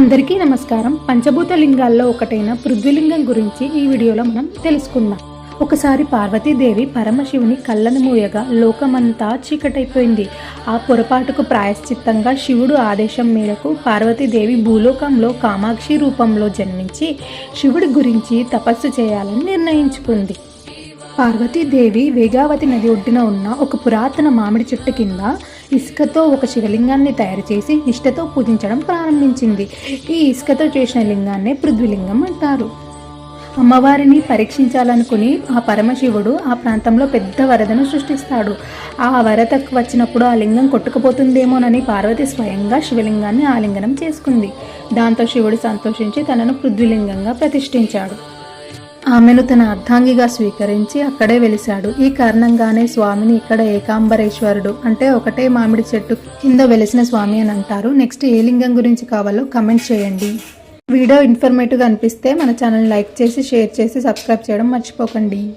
అందరికీ నమస్కారం. పంచభూత లింగాల్లో ఒకటైన పృథ్వీలింగం గురించి ఈ వీడియోలో మనం తెలుసుకుందాం. ఒకసారి పార్వతీదేవి పరమశివుని కళ్ళను మూయగా లోకమంతా చీకటైపోయింది. ఆ పొరపాటుకు ప్రాయశ్చిత్తంగా శివుడు ఆదేశం మేరకు పార్వతీదేవి భూలోకంలో కామాక్షి రూపంలో జన్మించి శివుడి గురించి తపస్సు చేయాలని నిర్ణయించుకుంది. పార్వతీదేవి వేగావతి నది ఒడ్డున ఉన్న ఒక పురాతన మామిడి చెట్టు కింద ఇసుకతో ఒక శివలింగాన్ని తయారు చేసి నిష్ఠతో పూజించడం ప్రారంభించింది. ఈ ఇసుకతో చేసిన లింగాన్నే పృథ్వీలింగం అంటారు. అమ్మవారిని పరీక్షించాలనుకుని ఆ పరమశివుడు ఆ ప్రాంతంలో పెద్ద వరదను సృష్టిస్తాడు. ఆ వరదకు వచ్చినప్పుడు ఆ లింగం కొట్టుకుపోతుందేమోనని పార్వతి స్వయంగా శివలింగాన్ని ఆలింగనం చేసుకుంది. దాంతో శివుడు సంతోషించి తనను పృథ్వీలింగంగా ప్రతిష్ఠించాడు. ఆమెను తన అర్ధాంగిగా స్వీకరించి అక్కడే వెలిశాడు. ఈ కారణంగానే స్వామిని ఇక్కడ ఏకాంబరేశ్వరుడు అంటే ఒకటే మామిడి చెట్టు కింద వెలిసిన స్వామి అని అంటారు. నెక్స్ట్ ఏ లింగం గురించి కావాలో కమెంట్ చేయండి. వీడియో ఇన్ఫర్మేటివ్గా అనిపిస్తే మన ఛానల్ లైక్ చేసి షేర్ చేసి సబ్స్క్రైబ్ చేయడం మర్చిపోకండి.